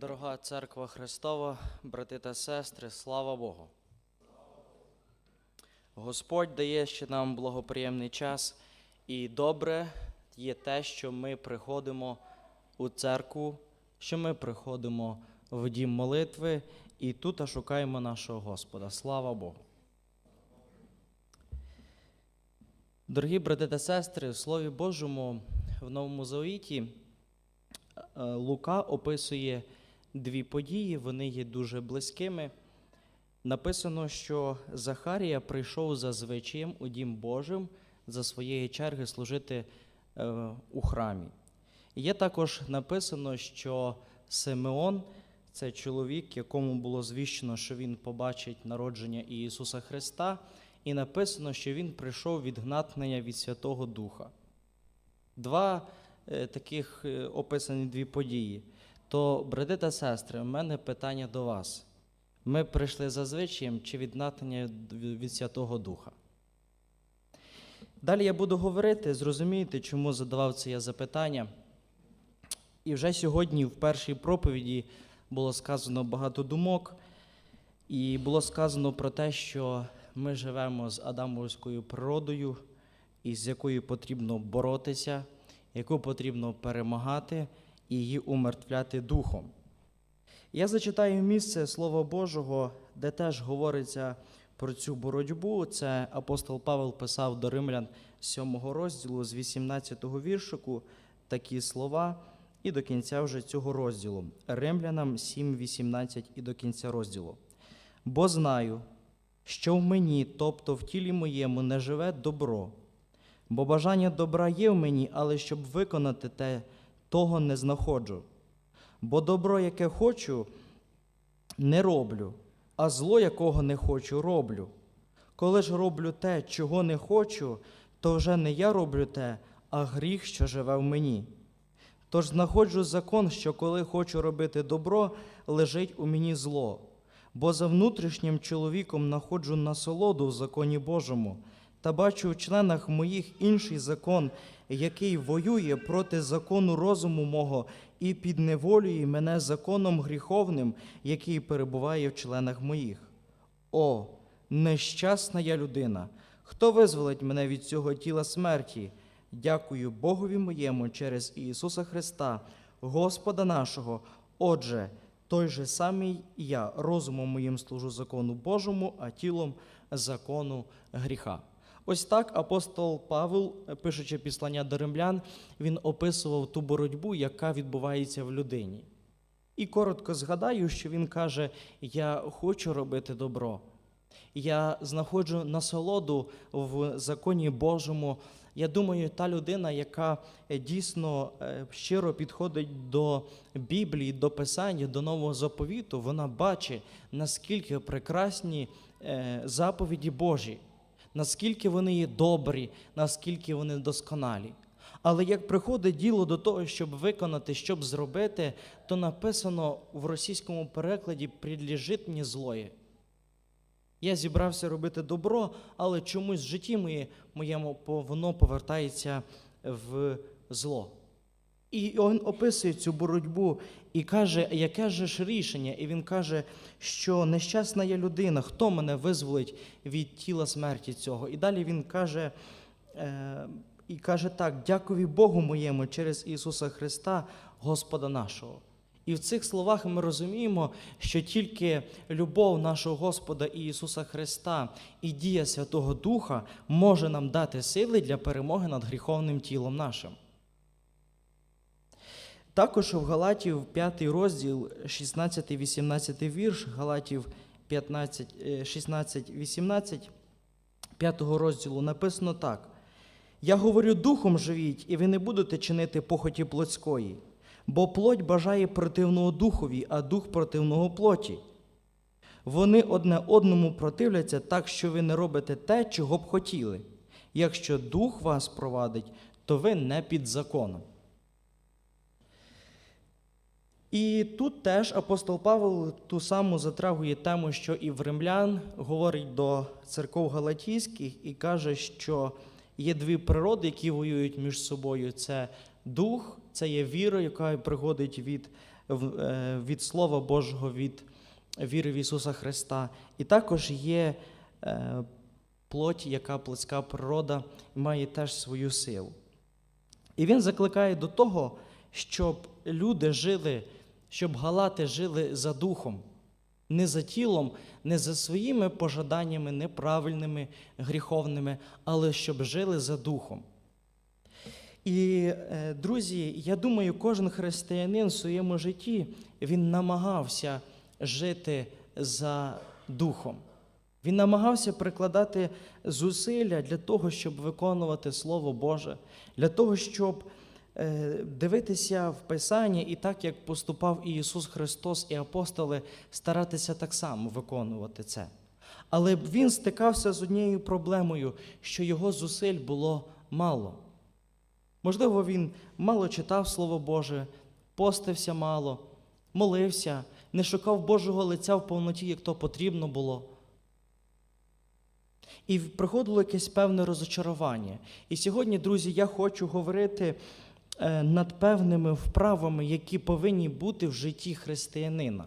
Дорога церква Христова, брати та сестри, слава Богу. Господь дає ще нам благоприємний час, і добре є те, що ми приходимо у церкву, що ми приходимо в дім молитви і тут шукаємо нашого Господа. Слава Богу. Дорогі брати та сестри, в Слові Божому в Новому Завіті е, Лука описує дві події, вони є дуже близькими. Написано, що Захарія прийшов за звичаєм у дім Божим за своєї черги служити е, у храмі. Є також написано, що Симеон це чоловік, якому було звіщено, що він побачить народження Ісуса Христа, і написано, що він прийшов від гнатнення від Святого Духа. Два е, таких е, описані дві події. То, брати та сестри, у мене питання до вас. Ми прийшли за звичаєм чи від натхнення від Святого Духа? Далі я буду говорити, зрозумієте, чому задавав це я запитання. І вже сьогодні в першій проповіді було сказано багато думок, і було сказано про те, що ми живемо з адамовською природою, із якою потрібно боротися, яку потрібно перемагати і її умертвляти духом. Я зачитаю місце Слова Божого, де теж говориться про цю боротьбу. Це апостол Павел писав до римлян 7 розділу з 18 віршику такі слова, і до кінця вже цього розділу. Римлянам 7, 18 і до кінця розділу. Бо знаю, що в мені, тобто в тілі моєму, не живе добро, бо бажання добра є в мені, але щоб виконати те, того не знаходжу. Бо добро, яке хочу, не роблю, а зло, якого не хочу, роблю. Коли ж роблю те, чого не хочу, то вже не я роблю те, а гріх, що живе в мені. Тож знаходжу закон, що коли хочу робити добро, лежить у мені зло. Бо за внутрішнім чоловіком находжу насолоду в законі Божому, та бачу в членах моїх інший закон, який воює проти закону розуму мого і підневолює мене законом гріховним, який перебуває в членах моїх. О, нещасна я людина! Хто визволить мене від цього тіла смерті? Дякую Богові моєму через Ісуса Христа, Господа нашого. Отже, той же самий я розумом моїм служу закону Божому, а тілом закону гріха. Ось так апостол Павел, пишучи післання до римлян, він описував ту боротьбу, яка відбувається в людині. І коротко згадаю, що він каже: Я хочу робити добро. Я знаходжу насолоду в законі Божому. Я думаю, та людина, яка е, дійсно е, щиро підходить до Біблії, до Писання, до нового заповіту, вона бачить, наскільки прекрасні е, заповіді Божі, наскільки вони є добрі, наскільки вони досконалі. Але як приходить діло до того, щоб виконати, щоб зробити, то написано в російському перекладі «Предлежить мені злоє. Я зібрався робити добро, але чомусь в житті моє, моєму воно повертається в зло. І він описує цю боротьбу і каже, яке ж рішення? І він каже, що нещасна я людина, хто мене визволить від тіла смерті цього? І далі він каже, е, і каже так: дякую Богу моєму через Ісуса Христа, Господа нашого. І в цих словах ми розуміємо, що тільки любов нашого Господа і Ісуса Христа і дія Святого Духа може нам дати сили для перемоги над гріховним тілом нашим. Також в Галатів 5 розділ, 16-18 вірш, Галатів 15, е, 16-18, 5 розділу написано так. Я говорю, духом живіть, і ви не будете чинити похоті плотської, бо плоть бажає противного духові, а дух противного плоті. Вони одне одному противляться так, що ви не робите те, чого б хотіли. Якщо дух вас провадить, то ви не під законом. І тут теж апостол Павел ту саму затрагує тему, що і в римлян говорить до церков галатійських і каже, що є дві природи, які воюють між собою: це дух, це є віра, яка приходить від е, від Слова Божого, від віри в Ісуса Христа. І також є е, плоть, яка плотська природа має теж свою силу. І він закликає до того, щоб люди жили, щоб галати жили за духом, не за тілом, не за своїми пожаданнями неправильними, гріховними, але щоб жили за духом. І, е, друзі, я думаю, кожен християнин в своєму житті він намагався жити за духом. Він намагався прикладати зусилля для того, щоб виконувати Слово Боже, для того, щоб дивитися в Писання і так, як поступав і Ісус Христос і апостоли, старатися так само виконувати це. Але він стикався з однією проблемою, що його зусиль було мало. Можливо, він мало читав Слово Боже, постився мало, молився, не шукав Божого лиця в повноті, як то потрібно було. І приходило якесь певне розочарування. І сьогодні, друзі, я хочу говорити е, над певними вправами, які повинні бути в житті християнина.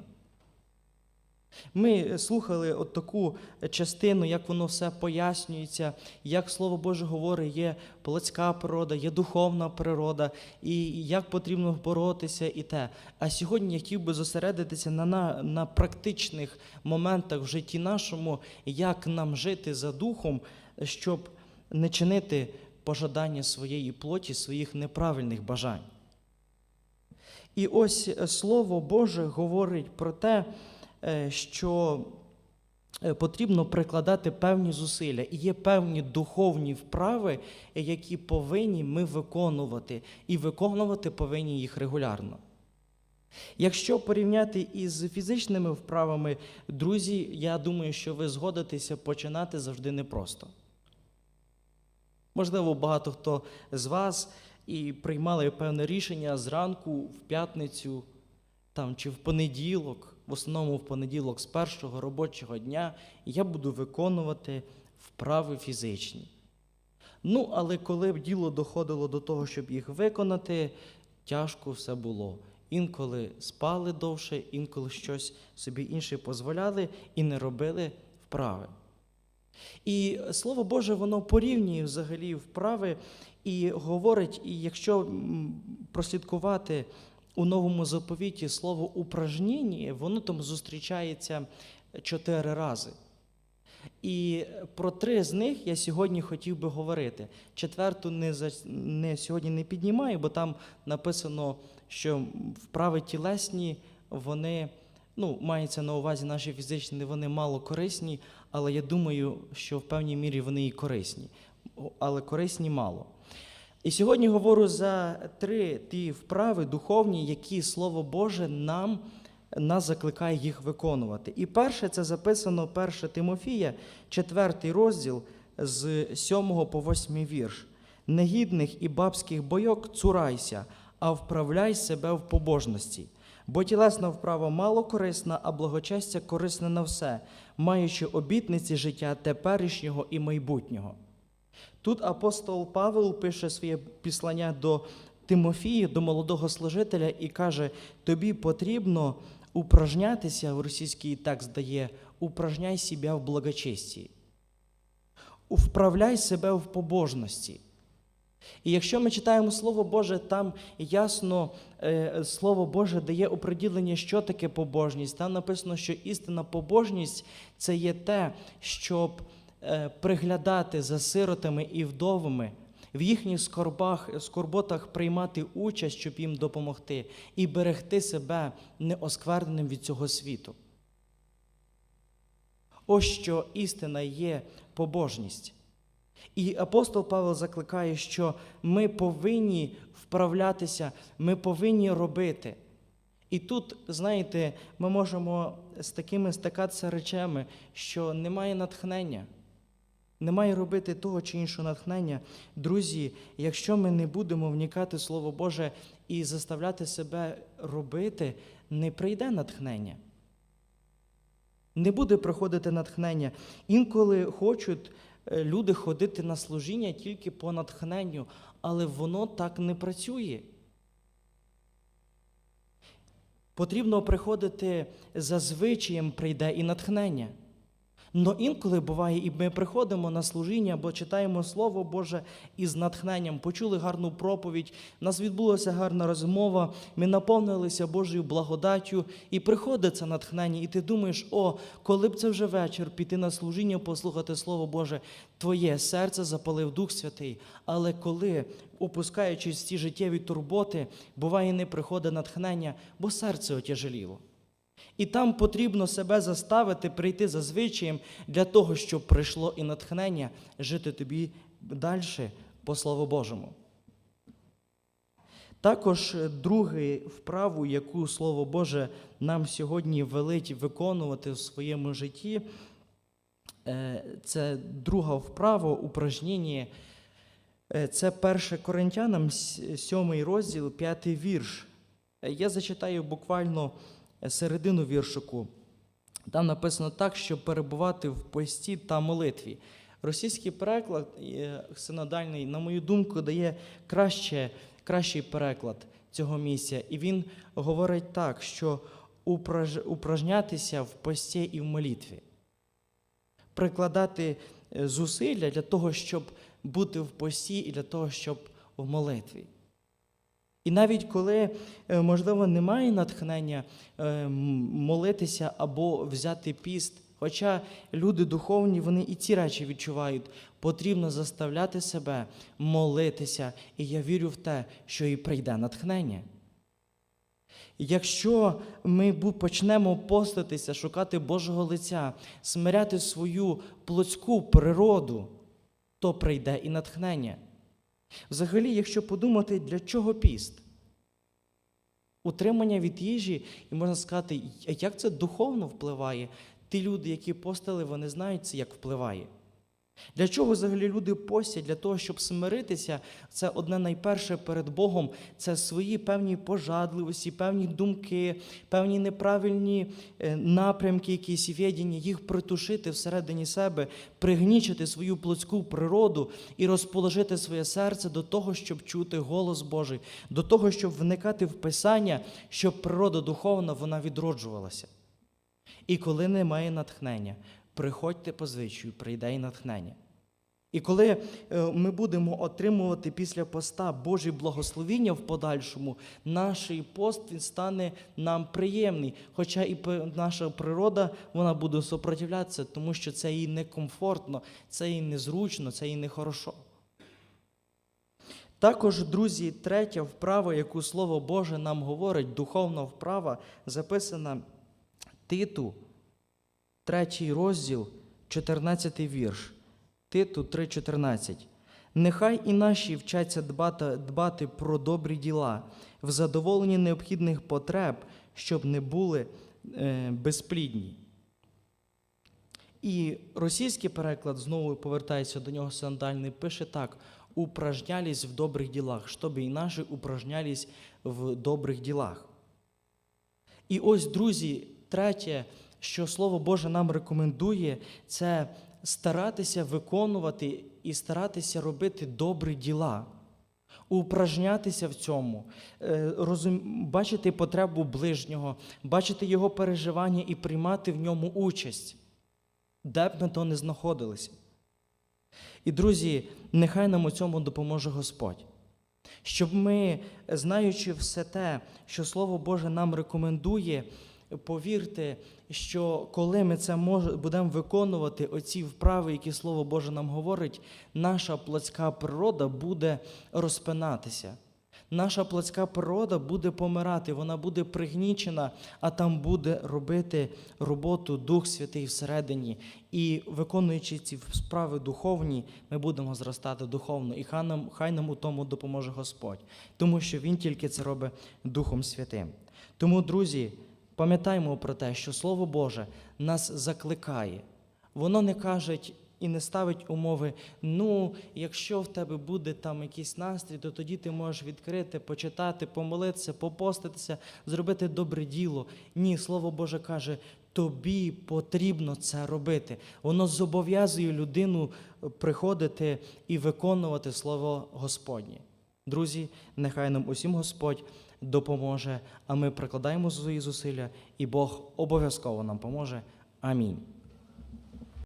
Ми слухали от таку частину, як воно все пояснюється, як Слово Боже говорить, є плотська природа, є духовна природа, і як потрібно боротися і те. А сьогодні я хотів би зосередитися на, на, на практичних моментах в житті нашому, як нам жити за духом, щоб не чинити пожадання своєї плоті, своїх неправильних бажань. І ось е, Слово Боже говорить про те, е, що е, потрібно прикладати певні зусилля. І є певні духовні вправи, які повинні ми виконувати, і виконувати повинні їх регулярно. Якщо порівняти із фізичними вправами, друзі, я думаю, що ви згодитеся починати завжди непросто. Можливо, багато хто з вас і приймали певне рішення зранку, в п'ятницю там, чи в понеділок, в основному в понеділок з першого робочого дня, я буду виконувати вправи фізичні. Ну, але коли б діло доходило до того, щоб їх виконати, тяжко все було. Інколи спали довше, інколи щось собі інше дозволяли і не робили вправи. І Слово Боже, воно порівнює взагалі вправи і говорить, і якщо прослідкувати у новому заповіті слово упражнення, воно там зустрічається чотири рази. І про три з них я сьогодні хотів би говорити. Четверту не, за, не сьогодні не піднімаю, бо там написано, що вправи тілесні, вони, ну, мається на увазі наші фізичні, вони мало корисні, але я думаю, що в певній мірі вони і корисні, але корисні мало. І сьогодні говорю за три ті вправи духовні, які Слово Боже нам нас закликає їх виконувати. І перше це записано 1 Тимофія, 4 розділ з 7 по 8 вірш. Негідних і бабських бойок цурайся, а вправляй себе в побожності. Бо тілесна вправа мало корисна, а благочестя корисне на все, маючи обітниці життя теперішнього і майбутнього. Тут апостол Павел пише своє післання до Тимофії, до молодого служителя, і каже: тобі потрібно упражнятися, в російський текст дає, упражняй себе в благочесті, вправляй себе в побожності. І якщо ми читаємо Слово Боже, там ясно е, Слово Боже дає оприділення, що таке побожність. Там написано, що істинна побожність це є те, щоб е, приглядати за сиротами і вдовами, в їхніх скорбах, скорботах приймати участь, щоб їм допомогти, і берегти себе неоскверненим від цього світу. Ось що істина є побожність. І апостол Павло закликає, що ми повинні вправлятися, ми повинні робити. І тут, знаєте, ми можемо з такими стикатися речами, що немає натхнення, немає робити того чи іншого натхнення. Друзі, якщо ми не будемо вникати Слово Боже і заставляти себе робити, не прийде натхнення. Не буде приходити натхнення. Інколи хочуть люди ходити на служіння тільки по натхненню, але воно так не працює. Потрібно приходити за звичаєм, прийде і натхнення. Но інколи буває, і ми приходимо на служіння або читаємо Слово Боже із натхненням, почули гарну проповідь, у нас відбулася гарна розмова, ми наповнилися Божою благодаттю, і приходить це натхнення, і ти думаєш, о, коли б це вже вечір піти на служіння, послухати Слово Боже, твоє серце запалив Дух Святий. Але коли, опускаючись в ці життєві турботи, буває, не приходить натхнення, бо серце отяжеліло. І там потрібно себе заставити прийти за звичаєм для того, щоб прийшло і натхнення жити тобі далі по Слову Божому. Також е, другу вправу, яку Слово Боже нам сьогодні велить виконувати в своєму житті, е, це друга вправа, упражнення. Е, Це 1 Коринтянам, 7 розділ, 5 вірш. Я зачитаю буквально середину віршику. Там написано так, щоб перебувати в пості та молитві. Російський переклад е, синодальний, на мою думку, дає краще, кращий переклад цього місця. І він говорить так, що упражнятися в пості і в молитві. Прикладати е, зусилля для того, щоб бути в пості і для того, щоб в молитві. І навіть коли, е, можливо, немає натхнення е, молитися або взяти піст, хоча люди духовні, вони і ці речі відчувають, потрібно заставляти себе молитися, і я вірю в те, що і прийде натхнення. Якщо ми почнемо поститися, шукати Божого лиця, смиряти свою плотську природу, то прийде і натхнення. Взагалі, якщо подумати, для чого піст? Утримання від їжі, і можна сказати, як це духовно впливає? Ті люди, які постили, вони знають це, як впливає. Для чого взагалі люди постять? Для того, щоб смиритися, це одне найперше перед Богом, це свої певні пожадливості, певні думки, певні неправильні е, напрямки, якісь віддання, їх притушити всередині себе, пригнічити свою плотську природу і розположити своє серце до того, щоб чути голос Божий, до того, щоб вникати в Писання, щоб природа духовна вона відроджувалася. І коли немає натхнення, приходьте по звичаю, прийде і натхнення. І коли е, ми будемо отримувати після поста Божі благословіння в подальшому, наш пост він стане нам приємний. Хоча і наша природа вона буде супротивлятися, тому що це їй некомфортно, це їй незручно, це їй нехорошо. Також, друзі, третя вправа, яку Слово Боже нам говорить, духовна вправа, записана Титу, третій розділ, 14 вірш. Титу 3,14. Нехай і наші вчаться дбати, дбати про добрі діла, в задоволенні необхідних потреб, щоб не були е, безплідні. І російський переклад знову повертається до нього сандальний, пише так: упражнялись в добрих ділах, щоб і наші упражнялись в добрих ділах. І ось, друзі, третє, що Слово Боже нам рекомендує, це старатися виконувати і старатися робити добрі діла, упражнятися в цьому, е, розум- бачити потребу ближнього, бачити його переживання і приймати в ньому участь, де б ми то не знаходилися. І, друзі, нехай нам у цьому допоможе Господь. Щоб ми, знаючи все те, що Слово Боже нам рекомендує, повірте, що коли ми це будемо виконувати, оці вправи, які Слово Боже нам говорить, наша плотська природа буде розпинатися. Наша плотська природа буде помирати, вона буде пригнічена, а там буде робити роботу Дух Святий всередині. І виконуючи ці справи духовні, ми будемо зростати духовно. І хай нам, хай нам у тому допоможе Господь, тому що Він тільки це робить Духом Святим. Тому, друзі, пам'ятаємо про те, що Слово Боже нас закликає. Воно не каже і не ставить умови. Ну, якщо в тебе буде там якийсь настрій, то тоді ти можеш відкрити, почитати, помолитися, попоститися, зробити добре діло. Ні, Слово Боже каже, тобі потрібно це робити. Воно зобов'язує людину приходити і виконувати Слово Господнє. Друзі, нехай нам усім Господь допоможе, а ми прикладаємо свої зусилля, і Бог обов'язково нам поможе. Амінь.